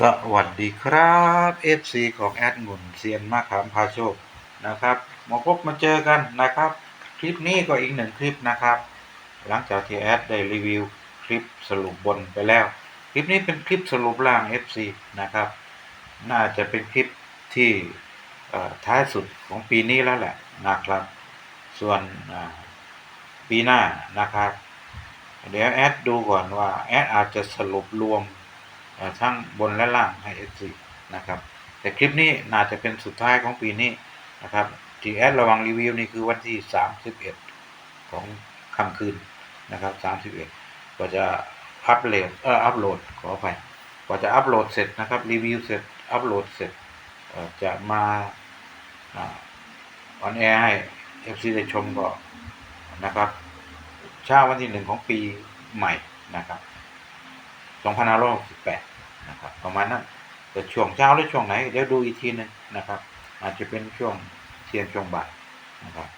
สวัสดีครับ FC ของแอดงุนเซียนมากขามพาโชคนะครับมาพบมาเจอกันนะครับ คลิปนี้ก็อีกหนึ่งคลิปนะครับ หลังจากที่แอดได้รีวิวคลิปสรุปบนไปแล้ว คลิปนี้เป็นคลิปสรุปล่าง FC นะครับ น่าจะเป็นคลิปที่ท้ายสุดของปีนี้แล้วแหละนะครับ ส่วนปีหน้านะครับ เดี๋ยวแอดดูก่อนว่าแอดอาจจะสรุปรวม ทั้งบนและล่างให้ FC นะครับ แต่คลิปนี้น่าจะเป็นสุดท้ายของปีนี้นะครับทีแอดระวังรีวิวนี่คือวันที่ 31 ของค่ำคืนนะครับ 31 ก็จะอัปโหลดเอ่ออัปโหลดขออภัยกว่าจะอัปโหลดเสร็จนะครับรีวิวเสร็จอัปโหลดเสร็จจะมาออนแอร์ให้ FC ได้ชมก็นะครับเช้าวันที่หนึ่งของปีใหม่นะครับ 2568นะครับประมาณนั้นแต่ช่วงเช้าหรือช่วงไหนเดี๋ยวดูอีกทีหนึงนะครับ อาจจะเป็นช่วงเที่ยงช่วงบ่ายนะครับ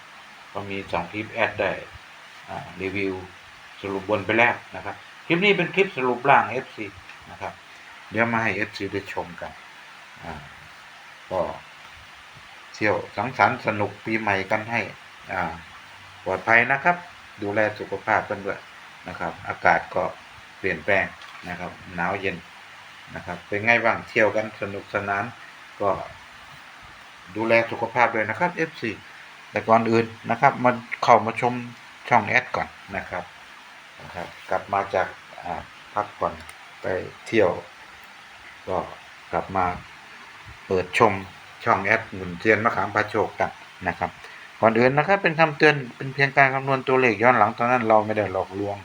ก็มีสองคลิปแอดได้รีวิวสรุปบนไปแล้วนะครับคลิปนี้เป็นคลิปสรุปล่าง FC นะครับ เดี๋ยวมาให้ FC ได้ชมกันก็เที่ยวสังสรรค์สนุกปีใหม่กันให้ปลอดภัยนะครับ ดูแลสุขภาพกันด้วยนะครับ อากาศก็เปลี่ยนแปลง นะครับ หนาวเย็นนะครับ เป็นไงบ้างเที่ยวกันสนุกสนาน ก็ดูแลสุขภาพด้วยนะครับ FC แต่ก่อนอื่นนะครับมาเข้ามาชมช่องแอดก่อนนะครับนะครับ กลับมาจากพักผ่อนไปเที่ยว ก็กลับมาเปิดชมช่องแอดหมุนเทียนมะขามพาโชคกันนะครับก่อนอื่นนะครับเป็นคำเตือนเป็นเพียงการคำนวณตัวเลขย้อนหลังตอนนั้นเราไม่ได้หลอกลวง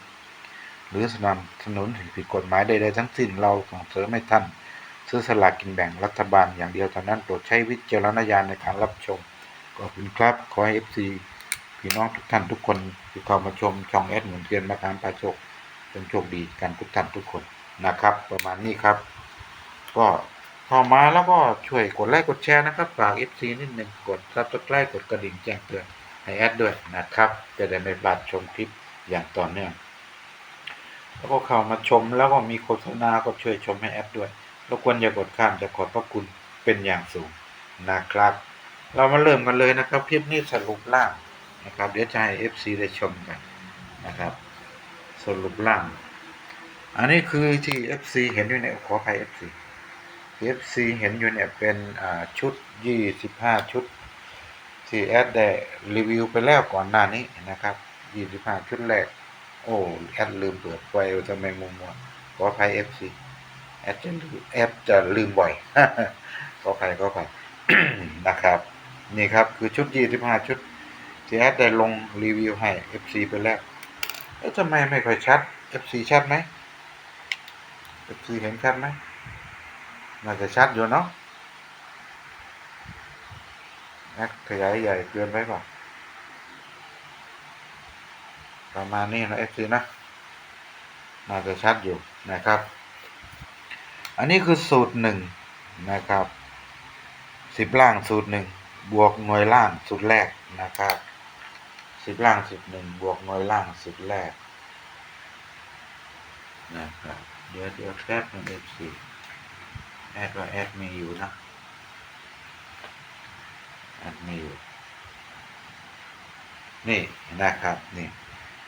หรือสนับสนุนสิ่งผิดกฎหมายใดๆทั้งสิ้นเราส่งเสริมให้ท่าน ซื้อสลากกินแบ่งรัฐบาลอย่างเดียวเท่านั้นโปรดใช้วิจารณญาณในการรับชมขอบคุณครับ ขอให้ FC พี่น้องทุกท่านทุกคนที่เข้ามาชมช่องแอดหมุนเทียนมาตามพาโชคเป็นโชคดีกันทุกท่านทุกคนนะครับ ประมาณนี้ครับ ก็เข้ามาแล้วก็ช่วยกดไลค์กดแชร์นะครับฝาก FC นิดหนึ่งกด Subscribe กดกระดิ่งแจ้งเตือนให้แอดด้วยนะครับ จะได้ไม่พลาดชมคลิปอย่างต่อเนื่อง แล้วก็เข้ามาชมแล้วก็มีโฆษณาก็ช่วยชมให้แอดด้วยรบกวนอย่ากดข้ามจะขอบพระคุณเป็นอย่างสูงนะครับ เรามาเริ่มกันเลยนะครับคลิปนี้สรุปล่างนะครับ เดี๋ยวจะให้ FC ได้ชมกันนะครับ สรุปล่าง อันนี้คือที่ FC เห็นอยู่ในยขออภัย FC FC เห็นอยู่เนี่ยเป็นอ่าชุด 25 ชุดที่แอดได้รีวิวไปแล้วก่อนหน้านี้นะครับ 25 ชุดแรก โอ้แอดลืมเปิดไฟทำไมมัวมัวขออภัย FC แอดจะลืมแอดจะลืมบ่อยขออภัยขออภัยนะครับ นี่ครับคือชุด25ชุดที่แอดได้ลงรีวิวให้ FC ไปแล้วเอ๊ะทำไมไม่ค่อยชัด FC ชัดไหม FC เห็นชัดไหมน่าจะชัดอยู่เนาะแอดขยายใหญ่เกินไปเปล่า ประมาณนี้นะ FC นะน่าจะชัดอยู่นะครับ อันนี้คือสูตรหนึ่งนะครับสิบล่างสูตรหนึ่งบวกหน่วยล่างสูตรแรกนะครับสิบล่างสูตรหนึ่งบวกหน่วยล่างสูตรแรกนะครับเดี๋ยวเดี๋ยวแป๊บหนึงเอฟซีแอดว่าแอดมีอยู่นะแอดมีอยู่นี่นะครับนี่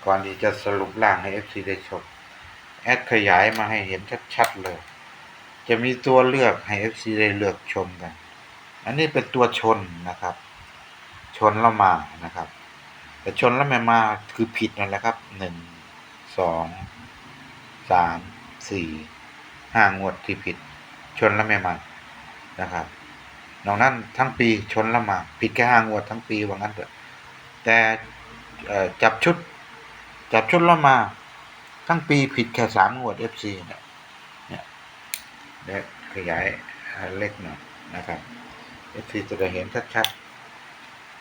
ก่อนที่จะสรุปล่างให้ FC ได้ชม แอดขยายมาให้เห็นชัดๆเลย จะมีตัวเลือกให้ FC ได้เลือกชมกัน อันนี้เป็นตัวชนนะครับ ชนแล้วมานะครับ แต่ชนแล้วไม่มาคือผิดนั่นแหละครับหนึ่งสองสามสี่ห้างวดที่ผิด ชนแล้วไม่มานะครับนอกนั้นทั้งปีชนแล้วมา ผิดแค่ห้างวดทั้งปีว่างั้นเถอะแต่จับชุด จับชุดแล้วมา ทั้งปีผิดแค่สามงวด FC เนี่ยเนี่ยเดี๋ยวขยายเล็กหน่อยนะครับ FC จะได้เห็นชัด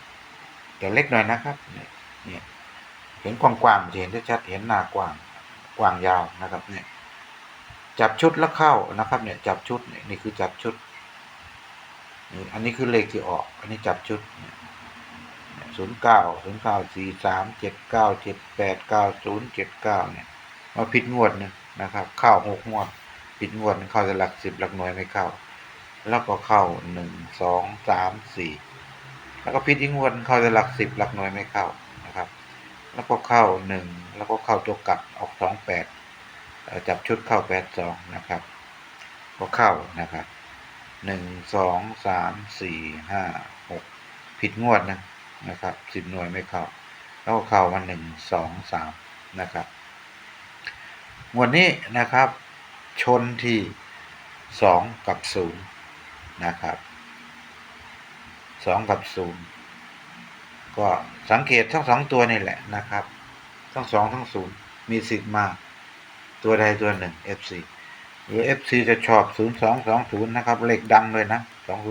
ๆแต่เล็กหน่อยนะครับเนี่ยเห็นกว้างๆจะเห็นชัดๆเห็นหน้ากว้างกว้างยาวนะครับเนี่ยจับชุดแล้วเข้านะครับเนี่ยจับชุดเนี่ยนี่คือจับชุดนี่อันนี้คือเลขที่ออก อันนี้จับชุดเนี่ย ศูนย์เก้าศูนย์เก้าสี่สามเจ็ดเก้าเจ็ดแปดเก้าศูนย์เจ็ดเก้าเนี่ยมาผิดงวดหนึ่งนะครับ เข้าหกงวดผิดงวดเข้าแต่หลักสิบหลักหน่วยไม่เข้า แล้วก็เข้าหนึ่งสองสามสี่แล้วก็ผิดอีกงวดเข้าแต่หลักสิบหลักหน่วยไม่เข้านะครับ แล้วก็เข้าหนึ่งแล้วก็เข้าตัวกลับออกสองแปดจับชุดเข้าแปดสองนะครับ ก็เข้านะครับหนึ่งสองสามสี่ห้าหกผิดงวดนะ นะครับสิบหน่วยไม่เข้า แล้วก็เข้ามาหนึ่งสองสามนะครับงวดนี้นะครับ ชนที่สองกับศูนย์นะครับสองกับศูนย์ก็สังเกตทั้งสองตัวนี่แหละนะครับ ทั้งสองทั้งศูนย์มีสิทธิ์มาก ตัวใดตัวหนึ่ง FC หรือ FC จะชอบ 0220 นะครับ เลขดังเลยนะ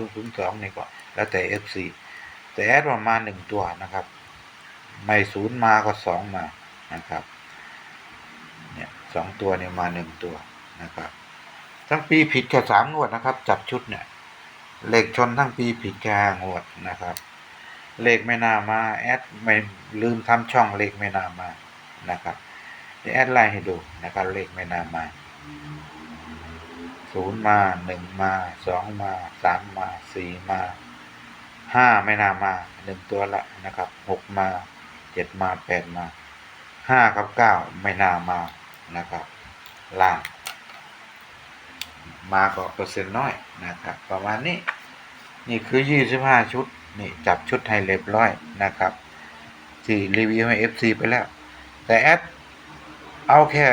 2002 นี่ก็แล้วแต่ FC แต่แอดว่ามาหนึ่งตัวนะครับ ไม่ศูนย์มาก็สองมานะครับเนี่ยสองตัวเนี่ยมาหนึ่งตัวนะครับทั้งปีผิดแค่สามงวดนะครับ จับชุดเนี่ยเลขชนทั้งปีผิดแค่งวดนะครับ เลขไม่น่ามาแอดไม่ลืมทำช่องเลขไม่น่ามานะครับเดี๋ยวแอดไลน์ให้ดูนะครับเลขไม่น่ามาศูนย์มาหนึ่งมาสองมาสามมาสี่มา ห้าไม่น่ามาหนึ่งตัวละนะครับหกมาเจ็ดมาแปดมาห้ากับเก้าไม่น่ามานะครับล่าง มาก็เปอร์เซ็นต์น้อยนะครับ ประมาณนี้ นี่คือยี่สิบห้าชุดนี่จับชุดให้เรียบร้อยนะครับที่รีวิวให้ FC ไปแล้ว แต่แอดเอาแค่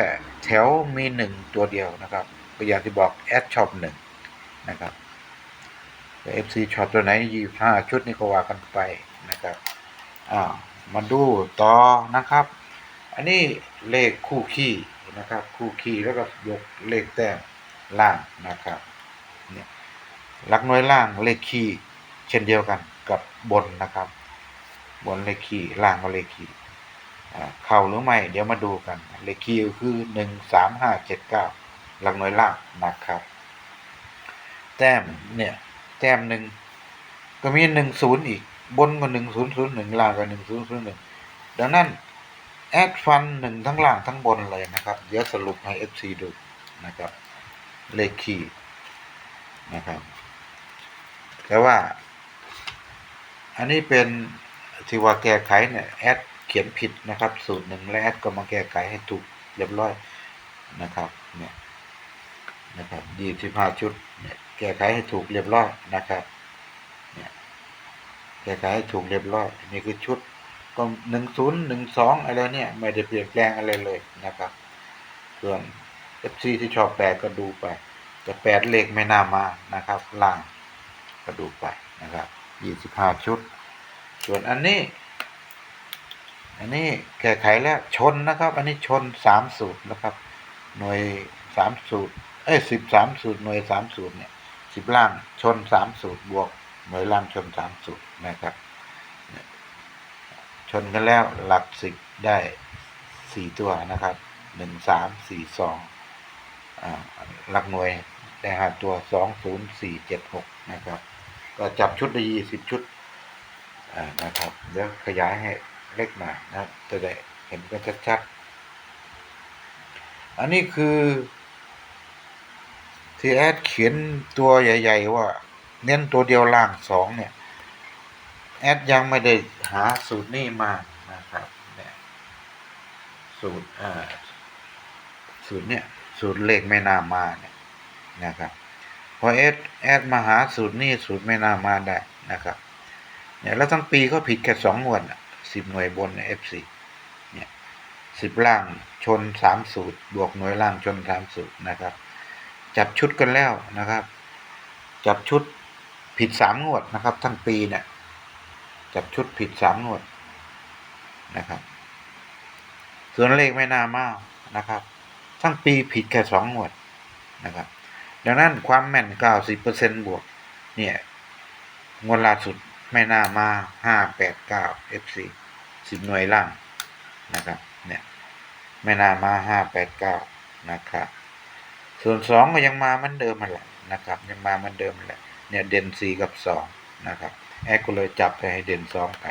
แถวมีหนึ่งตัวเดียวนะครับก็อย่างที่บอกแอดชอบหนึ่งนะครับ แต่ FC ชอบตัวไหนยี่ห้าชุดนี่ก็ว่ากันไปนะครับอ่ามาดูต่อนะครับ อันนี้เลขคู่ขี้นะครับ คู่ขี้แล้วก็ยกเลขแต้มล่างนะครับเนี่ยหลักหน่วยล่างเลขขี้เช่นเดียวกันกับบนนะครับ บนเลขขี้ล่างก็เลขขี้อ่เข้าหรือไม่เดี๋ยวมาดูกันเลขขี้คือหนึ่งสามห้าเจ็ดเก้าหลักหน่วยล่างนะครับ แต้มเนี่ย แต้มหนึ่งก็มีหนึ่งศูนย์อีก บนก็หนึ่งศูนย์ศูนย์หนึ่งล่างก็หนึ่งศูนย์ศูนย์หนึ่งดังนั้นแอดฟันหนึ่งทั้งล่างทั้งบนเลยนะครับ เดี๋ยวสรุปให้ FC ดูนะครับ เลขคีนะครับ แต่ว่า อันนี้เป็นที่ว่าแก้ไขเนี่ยแอดเขียนผิดนะครับ สูตรหนึ่งและแอดก็มาแก้ไขให้ถูกเรียบร้อยนะครับ เนี่ยนะครับยี่สิบห้าชุด แก้ไขให้ถูกเรียบร้อยนะครับเนี่ยแก้ไขให้ถูกเรียบร้อยนี่คือชุดก็หนึ่งศูนย์หนึ่งสองอะไรเนี่ยไม่ได้เปลี่ยนแปลงอะไรเลยนะครับส่วน FC ที่ชอบแปดก็ดูไป แต่แปดเลขไม่น่ามานะครับล่างก็ดูไปนะครับยี่สิบห้าชุด ส่วนอันนี้ อันนี้แก้ไขแล้วชนนะครับ อันนี้ชนสามสูตรนะครับ หน่วยสามสูตรเอ้ยสิบสามสูตรหน่วยสามสูตรเนี่ย สิบล่างชนสามสูตรบวกหน่วยล่างชนสามสูตรนะครับ ชนกันแล้วหลักสิบได้สี่ตัวนะครับหนึ่งสามสี่สองหลักหน่วยได้ห้าตัวสองศูนย์สี่เจ็ดหกนะครับ ก็จับชุดได้ยี่สิบชุดนะครับเดี๋ยวขยายให้เล็กหน่อยนะจะได้เห็นกันชัดๆอันนี้คือ ที่แอดเขียนตัวใหญ่ ๆ ว่า เน้นตัวเดียวล่างสองเนี่ย แอดยังไม่ได้หาสูตรนี้มานะครับเนี่ยสูตรอ่าสูตรเนี่ยสูตรเลขไม่นามาเนี่ยนะครับพอแอดแอดมาหาสูตรนี้สูตรไม่นามาได้นะครับเนี่ยแล้วทั้งปีก็ผิดแค่สองงวดสิบหน่วยบนเอฟซีเนี่ยสิบล่างชนสามสูตร บวกหน่วยล่างชนสามสูตรนะครับ จับชุดกันแล้วนะครับ จับชุดผิดสามงวดนะครับ ทั้งปีเนี่ยจับชุดผิดสามงวดนะครับ ส่วนเลขไม่น่ามากนะครับ ทั้งปีผิดแค่สองงวดนะครับ ดังนั้นความแม่นเก้าสิบเปอร์เซ็นบวก เนี่ยงวดล่าสุดไม่น่ามาห้าแปดเก้า FC สิบหน่วยล่างนะครับ เนี่ยไม่น่ามาห้าแปดเก้านะครับ ส่วนสองก็ยังมาเหมือนเดิมมันแหละนะครับ ยังมาเหมือนเดิมมันแหละเนี่ยเด่นสี่กับสองนะครับแอดก็เลยจับไปให้เด่นสองไป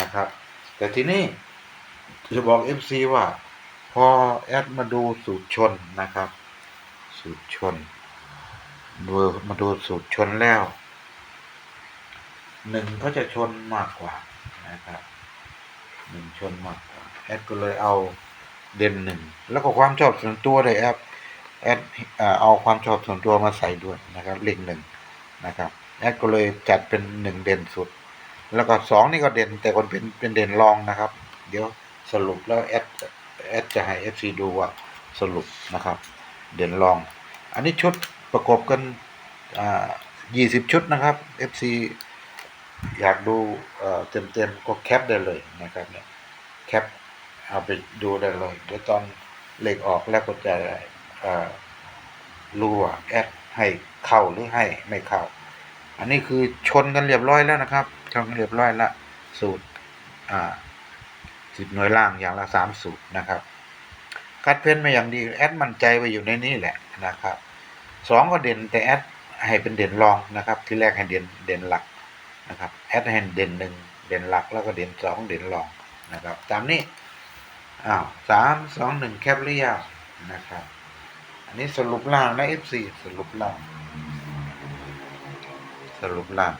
นะครับ แต่ทีนี้จะบอก FC ว่า พอแอดมาดูสูตรชนนะครับสูสูตรชนดูมาดูสูตรชนแล้วหนึ่งก็จะชนมากกว่านะครับหนึ่งชนมากกว่าแอดก็เลยเอาเด่นหนึ่งแล้วก็ความชอบส่วนตัวเลยแอด แอดเอ่อเอาความชอบส่วนตัวมาใส่ด้วยนะครับเลขหนึ่งนะครับแอดก็เลยจัดเป็นหนึ่งเด่นสุด แล้วก็สองนี่ก็เด่นแต่คนเป็นเป็นเด่นรองนะครับ เดี๋ยวสรุปแล้วแอดแอดจะให้เอฟซีดูว่าสรุปนะครับ เด่นรอง อันนี้ชุดประกบกันอ่ายี่สิบชุดนะครับ FC อยากดูเอ่อเต็มๆก็แคปได้เลยนะครับเนี่ยแคปเอาไปดูได้เลยเดี๋ยวตอนเลขออกแล้วก็จะ รู้ว่าแอดให้เข้าหรือให้ไม่เข้า อันนี้คือชนกันเรียบร้อยแล้วนะครับชนกันเรียบร้อยละสูตรสิบหน่วยล่างอย่างละสามสูตรนะครับ คัดเพ้นมาอย่างดีแอดมั่นใจไปอยู่ในนี้แหละนะครับสองก็เด่นแต่แอดให้เป็นเด่นรองนะครับที่แรกให้เด่นเด่นหลักนะครับแอดให้เด่นหนึ่งเด่นหลักแล้วก็เด่นสองเด่นรองนะครับตามนี้อ้าวสามสองหนึ่งแคปหรือยังนะครับ นนี้สรุปล่างนะ F4 สรุปล่าง สรุปล่าง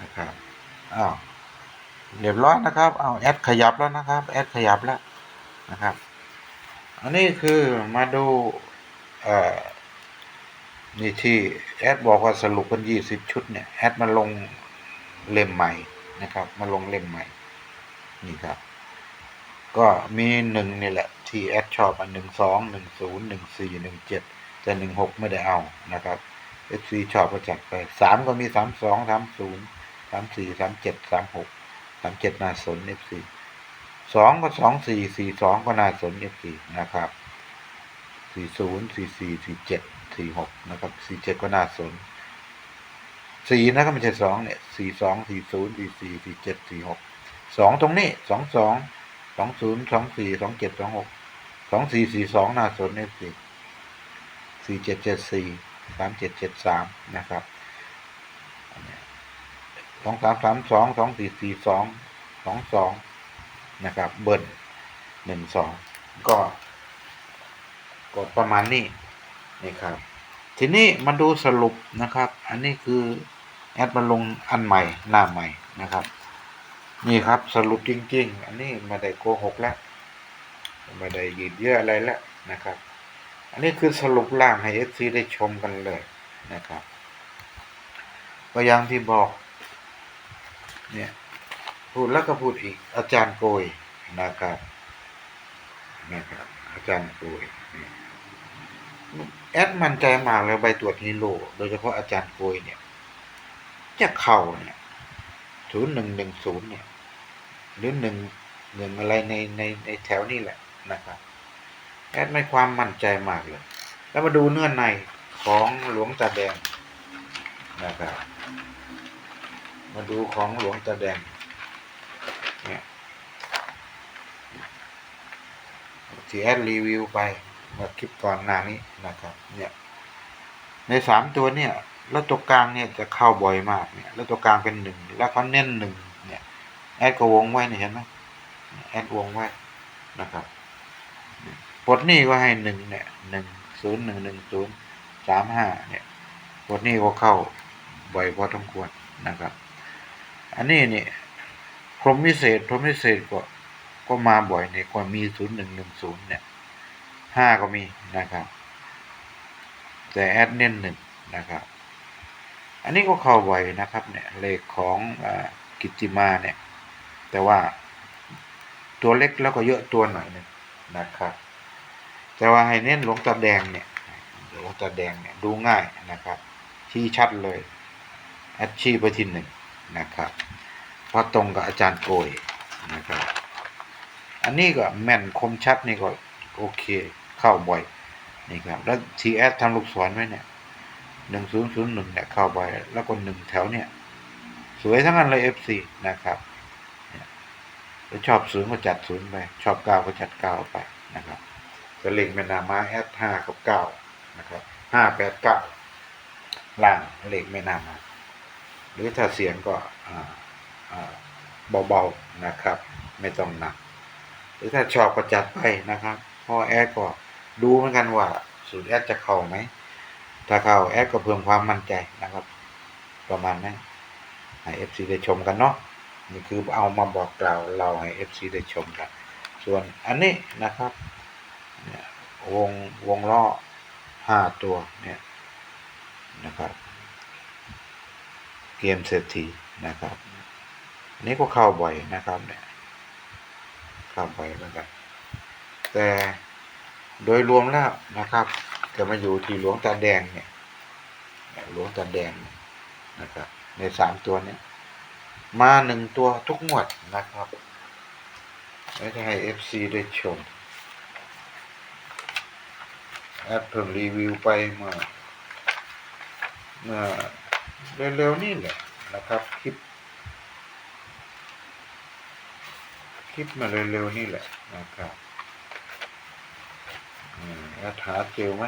นะครับอ้าวเรียบร้อยนะครับเอาแอดขยับแล้วนะครับแอดขยับแล้วนะครับ อันนี้คือมาดูเอ่อนี่ที่แอดบอกว่าสรุปกันยี่สิบชุดเนี่ยแอดมาลงเล่มใหม่นะครับ มาลงเล่มใหม่นี่ครับ ก็มีหนึ่งนี่แหละ ที่แอดชอบอันหนึ่งสองหนึ่งศูนย์หนึ่งสี่หนึ่งเจ็ดแต่หนึ่งหกไม่ได้เอานะครับเอฟซีชอบก็จัดไปสามก็มีสามสองสามศูนย์สามสี่สามเจ็ดสามหกสามเจ็ดนาสนเอฟซีสองก็สองสี่สี่สองก็นาสนเอฟซีนะครับสี่ศูนย์สี่สี่สี่เจ็ดสี่หกนะครับสี่เจ็ดก็นาสนสี่นะก็ไม่ใช่สองเนี่ยสี่สองสี่ศูนย์สี่สี่สี่เจ็ดสี่หกสองตรงนี้สองสองสองศูนย์สองสี่สองเจ็ดสองหก สองสี่สี่สองนาสนเอฟซีสี่เจ็ดเจ็ดสี่สามเจ็ดเจ็ดสามนะครับสองสามสามสองสองสี่สี่สองสองสองนะครับ เบิ้ลหนึ่งสองก็ก็ประมาณนี้นี่ครับ ทีนี้มาดูสรุปนะครับ อันนี้คือแอดมาลงอันใหม่หน้าใหม่นะครับ นี่ครับสรุปจริง ๆ อันนี้ม่ได้โกหกแล้ว ไม่ได้ยืดเยื้ออะไรแล้วนะครับ อันนี้คือสรุปล่างให้เอฟซีได้ชมกันเลยนะครับก็อย่างที่บอกเนี่ยพูดแล้วก็พูดอีกอาจารย์โกยนะครับนะครับอาจารย์โกยนี่แอดมั่นใจมากเลยใบตรวจฮีโร่โดยเฉพาะอาจารย์โกยเนี่ย จะเข้าเนี่ยศูนย์หนึ่งหนึ่งศูนย์เนี่ยหรือหนึ่งหนึ่งอะไรในในในแถวนี้แหละ นะครับแอดไม่ความมั่นใจมากเลย แล้วมาดูเนื้อในของหลวงตาแดงนะครับ มาดูของหลวงตาแดงเนี่ยที่แอดรีวิวไปเมื่อคลิปก่อนหน้านี้นะครับเนี่ยในสามตัวเนี่ยแล้วตัวกลางเนี่ยจะเข้าบ่อยมากเนี่ยแล้วตัวกลางเป็นหนึ่งแล้วเขาเน้นหนึ่งเนี่ยแอดก็วงไว้เนี่ยเห็นไหมแอดวงไว้นะครับ ปลดหนี้ก็ให้หนึ่งเนี่ยหนึ่งศูนย์หนึ่งหนึ่งศูนย์สามห้าเนี่ยปลดหนี้ก็เข้าบ่อยพอสมควรนะครับ อันนี้เนี่ยพรมวิเศษพรมวิเศษก็ก็มาบ่อยเนี่ยก็มีศูนย์หนึ่งหนึ่งศูนย์เนี่ยห้าก็มีนะครับ แต่แอดเน้นหนึ่งนะครับอันนี้ก็เข้าบ่อยนะครับเนี่ยเลขของอกิตติมาเนี่ย แต่ว่าตัวเล็กแล้วก็เยอะตัวหน่อยหนึงนะครับ แต่ว่าให้เน้นหลวงตาแดงเนี่ยหลวงตาแดงเนี่ยดูง่ายนะครับชี้ชัดเลยแอดชี้ไปที่หนึ่งนะครับพระตรงกับอาจารย์โกยนะครับอันนี้ก็แม่นคมชัดนี่ก็โอเคเข้าบ่อยนี่ครับแล้วทีแอดทำลูกศรไว้เนี่ยหนึ่งศูนย์ศูนย์หนึ่งเนี่ยเข้าบ่อยแล้วก็หนึ่งแถวเนี่ย สวยทั้งนั้นเลยเอฟซีนะครับเนี่ยถ้าชอบศูนย์ก็จัดศูนย์ไป ชอบเก้าก็จัดเก้าไปนะครับ จะเล็งเป็นนามาแอดห้ากับเก้านะครับห้าแปดเก้าล่างเล็งไม่นามาหรือถ้าเสียงก็อ่าเบาๆนะครับ ไม่ต้องหนัก หรือถ้าชอบก็จัดไปนะครับพอแอดก็ดูเหมือนกันว่าสูตรแอดจะเข้าไหมถ้าเข้าแอดก็เพิ่มความมั่นใจนะครับ ประมาณนั้นให้ FC ได้ชมกันเนาะนี่คือเอามาบอกกล่าวเราให้ FC ได้ชมกัน ส่วนอันนี้นะครับ วงวงล้อห้าตัวเนี่ยนะครับเกมเศรษฐีนะครับนนี้ก็เข้าบ่อยนะครับเนี่ยเข้าบ่อยเหมือนกันแต่โดยรวมแล้วนะครับ จะมาอยู่ที่หลวงตาแดงเนี่ยหลวงตาแดงนนะครับ ในสามตัวเนี่ยมาหนึ่งตัวทุกงวดนะครับ ไม่ได้ให้ FC ได้ชม แอดเพิ่งรีวิวไปเมื่อเมื่อเร็วๆนี่แหละนะครับคลิปคลิปมาเร็วๆนี่แหละนะครับอืมแอดหาเจอไหม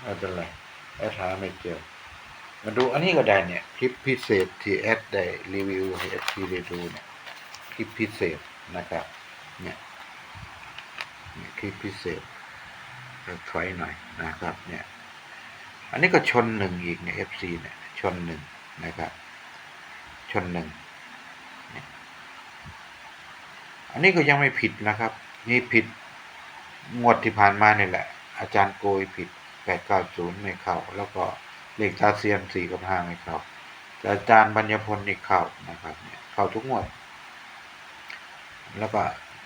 ไม่เป็นไรแอดหาไม่เจอมาดูอันนี้ก็ได้เนี่ย คลิปพิเศษที่แอดได้รีวิวให้เอฟซีได้ดูเนี่ย คลิปพิเศษนะครับ เนี่ย คลิปพิเศษเดี๋ยวถอยหน่อยนะครับเนี่ยอันนี้ก็ชนหนึ่งอีกเนี่ยเอฟซีเนี่ยชนหนึ่งนะครับ ชนหนึ่งอันนี้ก็ยังไม่ผิดนะครับ นี่ผิดงวดที่ผ่านมาเนี่ยแหละ อาจารย์โกยผิดแปดเก้าศูนย์ไม่เข้า แล้วก็เลขตาเซียมสี่กับห้าไม่เข้าแต่อาจารย์บัญญพลนี่เข้านะครับเนี่ยเข้าทุกงวด แล้วก็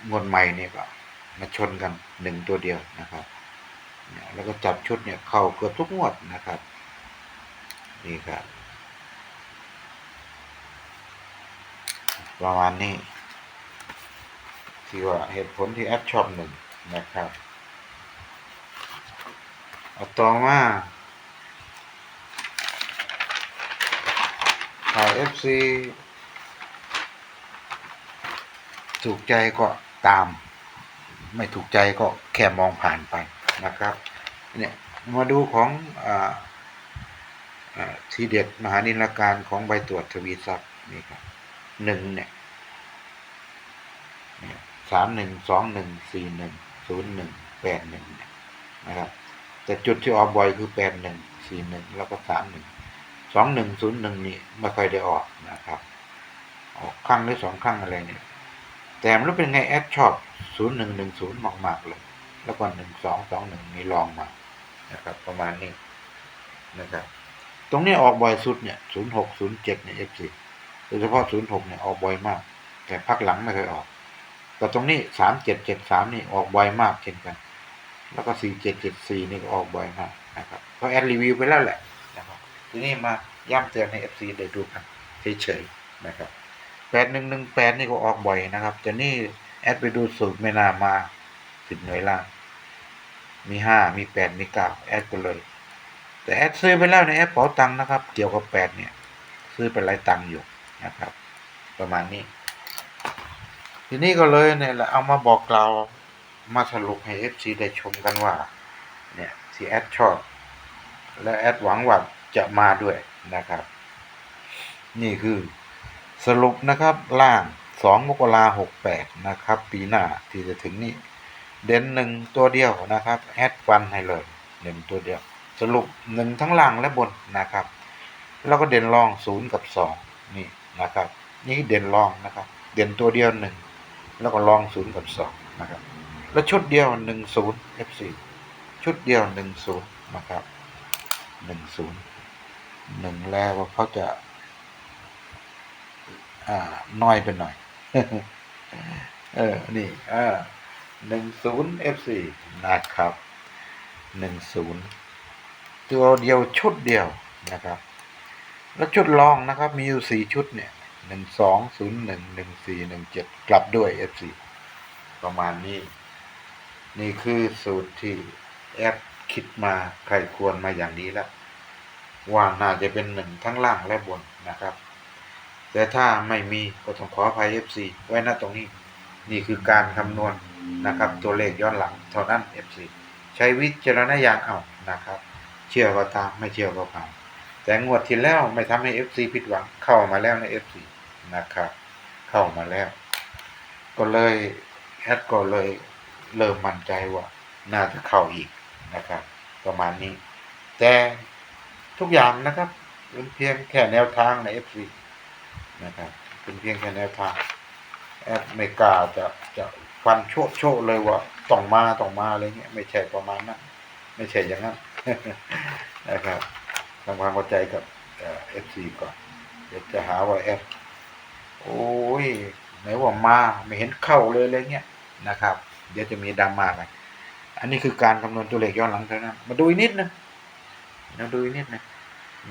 งวดใหม่เนี่ยก็ มาชนกันหนึ่งตัวเดียวนะครับแล้วก็จับชุดเนี่ยเข้าเกือบทุกงวดนะครับนี่ครับประมาณนี้ที่ว่าเหตุผลที่แอปชอบหนึ่งนะครับเอาต่อมาถ่าย FC ถูกใจก็ตาม ไม่ถูกใจก็แค่มองผ่านไปนะครับเนี่ยมาดูของอทีเด็ดมหานิลการของใบตรวจทวีทรัพย์นี่ครับหนึ่งเนี่ยสามหนึ่งสองหนึ่งสี่หนึ่งศูนย์หนึ่งแปดหนึ่งนะครับ แต่จุดที่ออกบ่อยคือแปดหนึ่งสี่หนึ่งแล้วก็สามหนึ่งสองหนึ่งศูนย์หนึ่งนี่ไม่ค่อยได้ออกนะครับ ออกครั้งหรือสองครั้งอะไรเนี่ย แต่ไม่รู้เป็นไงแอดชอบศูนย์หนึ่งหนึ่งศูนย์มากๆเลย แล้วก็หนึ่งสองสองหนึ่งนี่ลองมานะครับ ประมาณนี้นะครับ ตรงนี้ออกบ่อยสุดเนี่ยศูนย์หกศูนย์เจ็ดเนี่ยเอฟซีโดยเฉพาะศูนย์หกเนี่ยออกบ่อยมาก แต่พักหลังไม่เคยออก แต่ตรงนี้สามเจ็ดเจ็ดสามนี่ออกบ่อยมากเช่นกัน แล้วก็สี่เจ็ดเจ็ดสี่นี่ก็ออกบ่อยมากนะครับก็แอดรีวิวไปแล้วแหละนะครับทีนี้มาย้ำเตือนให้เอฟซีได้ดูกันเฉยๆนะครับ แปดหนึ่งหนึ่งแปดนี่ก็ออกบ่อยนะครับ แต่นี่แอดไปดูสูตรไม่น่ามาสิบหน่วยล่าง มีห้ามีแปดมีเก้าแอดก็เลย แต่แอดซื้อไปแล้วในแอปเป๋าตังค์นะครับ เกี่ยวกับแปดเนี่ย ซื้อไปหลายตังค์อยู่นะครับ ประมาณนี้ ทีนี้ก็เลยเนี่ยแหละเอามาบอกกล่าวมาสรุปให้ FC ได้ชมกันว่า เนี่ยที่แอดชอบ และแอดหวังว่าจะมาด้วยนะครับ นี่คือ สรุปนะครับล่างสองมกราหกแปดนะครับ ปีหน้าที่จะถึงนี้ เด่นหนึ่งตัวเดียวนะครับแอดฟันให้เลยหนึ่งตัวเดียว สรุปหนึ่งทั้งล่างและบนนะครับ แล้วก็เด่นรองศูนย์กับสองนี่นะครับ นี่เด่นรองนะครับ เด่นตัวเดียวหนึ่งแล้วก็รองศูนย์กับสองนะครับ แล้วชุดเดียวหนึ่งศูนย์ F4 ชุดเดียวหนึ่งศูนย์นะครับหนึ่งศูนย์หนึ่งแล้วเขาจะ อ่าน้อยไปหน่อย เออ นี่อ่าหนึ่งศูนย์ F4 นะครับหนึ่งศูนย์ตัวเดียวชุดเดียวนะครับ แล้วชุดรองนะครับ มีอยู่สี่ชุดเนี่ยหนึ่งสองศูนย์หนึ่งหนึ่งสี่หนึ่งเจ็ดกลับด้วย F4 ประมาณนี้ นี่คือสูตรที่แอปคิดมาใครควรมาอย่างนี้แล้วว่าน่าจะเป็นหนึ่งทั้งล่างและบนนะครับ แต่ถ้าไม่มีก็ต้องขออภัย FC ไว้ณตรงนี้ นี่คือการคำนวณนะครับ ตัวเลขย้อนหลังเท่านั้น FC ใช้วิจารณญาณเอานะครับ เชื่อก็ตามไม่เชื่อก็ผ่านแต่งวดที่แล้วไม่ทำให้ FC ผิดหวังเข้ามาแล้วใน FC นะครับเข้ามาแล้ว ก็เลยแอแอดก็เลยเริ่มมั่นใจว่าน่าจะเข้าอีกนะครับ ประมาณนี้ แต่ทุกอย่างนะครับเป็นเพียงแค่แนวทางใน FC นะครับเป็นเพียงแค่แนวทางแอดไม่กล้าจะจะฟันโชดโชดเลยว่าต้องมาต้องมาอะไรเงี้ยไม่ใช่ประมาณนั้นไม่ใช่อย่างนั้นนะครับทำความเข้าใจกับเอฟซีก่อนเดี๋ยวจะหาว่าแอดโอ้ยไหนว่ามาไม่เห็นเข้าเลยอะไรเงี้ยนะครับ เดี๋ยวจะมีดราม่ากันอันนี้คือการคำนวณตัวเลขย้อนหลังเท่านั้นมาดูอีกนิดนะมาดูอีกนิดนะ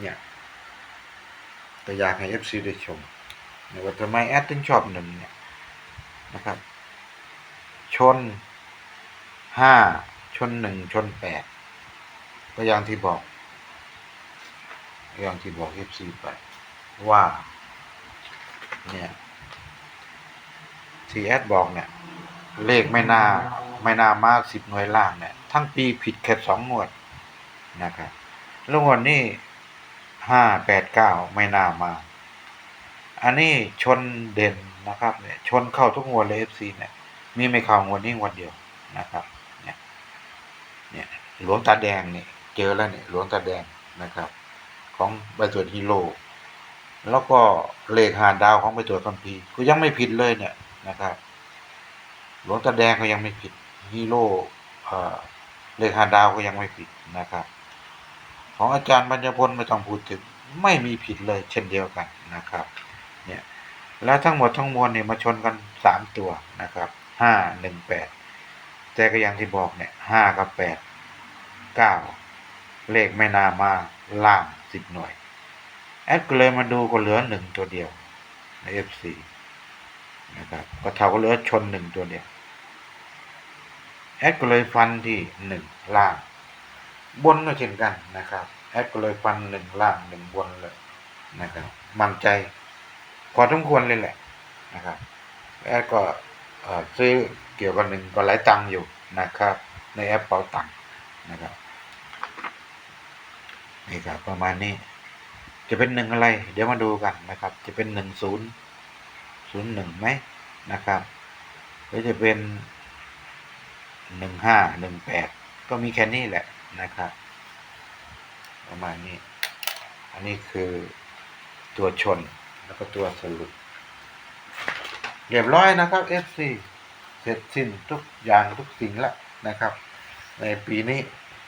เนี่ยแตัวอยางให้เอฟซีได้ชม ว่าทำไมแอดถึงชอบหนึ่งเนี่ยนะครับ ชนห้าชนหนึ่งชนแปดก็อย่างที่บอก อย่างที่บอก FC ไปว่า เนี่ยทีแอดบอกเนี่ย เลขไม่น่าไม่น่ามาสิบหน่วยล่างเนี่ย ทั้งปีผิดแค่สองงวดนะครับแล้วงวดนี้ห้าแปดเก้าไม่น่ามา อันนี้ชนเด่นนะครับเนี่ยชนเข้าทุกงวดเลย FC เนี่ยมีไม่เข้างวดนี้งวดเดียวนะครับเนี่ยเนี่ยหลวงตาแดงเนี่ยเจอแล้วเนี่ยหลวงตาแดงนะครับ ของใบตรวจฮีโร่แล้วก็เลขหาดาวของใบตรวจคัมภีร์ก็ยังไม่ผิดเลยเนี่ยนะครับ หลวงตาแดงก็ยังไม่ผิดฮีโร่เอ่อเลขหาดาวก็ยังไม่ผิดนะครับ ของอาจารย์บรรยพลไม่ต้องพูดถึงไม่มีผิดเลยเช่นเดียวกันนะครับ แล้วทั้งหมดทั้งมวลเนี่ยมาชนกันสามตัวนะครับห้าหนึ่งแปดแต่ก็อย่างที่บอกเนี่ยห้ากับแปดเก้าเลขไม่นามาล่างสิบหน่วย แอดก็เลยมาดูก็เหลือหนึ่งตัวเดียวใน F4 นะครับก็เท่ากับเหลือชนหนึ่งตัวเดียว แอดก็เลยฟันที่หนึ่งล่าง บนก็เช่นกันนะครับ แอดก็เลยฟันหนึ่งล่างหนึ่งบนเลยนะครับ มั่นใจ พอสมควรเลยแหละนะครับแอดก็ซื้อเกี่ยวกับหนึ่งก็หลายตังค์อยู่นะครับ ในแอปเป๋าตังค์นะครับนี่ครับประมาณนี้ จะเป็นหนึ่งอะไร เดี๋ยวมาดูกันนะครับ จะเป็นหนึ่งศูนย์ศูนย์หนึ่งไหมนะครับหรือจะเป็นหนึ่งห้าหนึ่งแปดก็มีแค่นี้แหละนะครับ ประมาณนี้ อันนี้คือตัวชน แล้วก็ตัวสรุปเรียบร้อยนะครับ FC เสร็จสิ้นทุกอย่างทุกสิ่งแล้วนะครับ ในปีนี้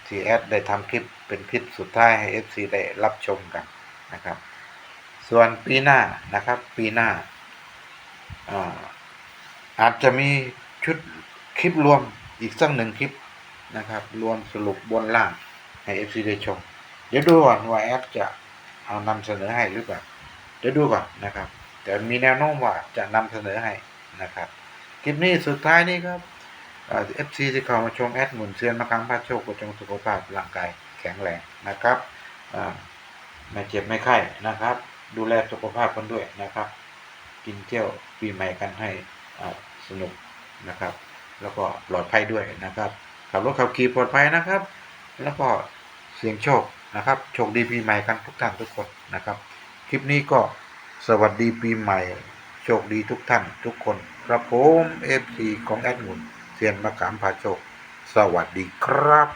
ทีแอดได้ทำคลิปเป็นคลิปสุดท้ายให้ FC ได้รับชมกันนะครับ ส่วนปีหน้านะครับ ปีหน้าอาอาจจะมีชุดคลิปรวมอีกสักหนึ่งคลิปนะครับ รวมสรุปบนล่างให้ FC ได้ชม เดี๋ยวดูก่อนว่าแอดจะเอานำเสนอให้หรือเปล่า เดี๋ยวดูก่อนนะครับ แต่มีแนวโน้มว่าจะนำเสนอให้นะครับคลิปนี้สุดท้ายนี้ครับเอฟซีที่เข้ามาชมแอดหมุนเซียนมาครั้งพาโชคประจงสุขภาพร่างกายแข็งแรงนะครับไม่เจ็บไม่ไข้นะครับ ดูแลสุขภาพกันด้วยนะครับ กินเที่ยวปีใหม่กันให้สนุกนะครับ แล้วก็ปลอดภัยด้วยนะครับขับรถขับขี่ปลอดภัยนะครับ แล้วก็เสียงโชคนะครับ โชคดีปีใหม่กันทุกท่านทุกคนนะครับ คลิปนี้ก็สวัสดีปีใหม่ โชคดีทุกท่านทุกคนครับผมเอฟซีของแอดมุนเซียนมะขามพาโชค สวัสดีครับ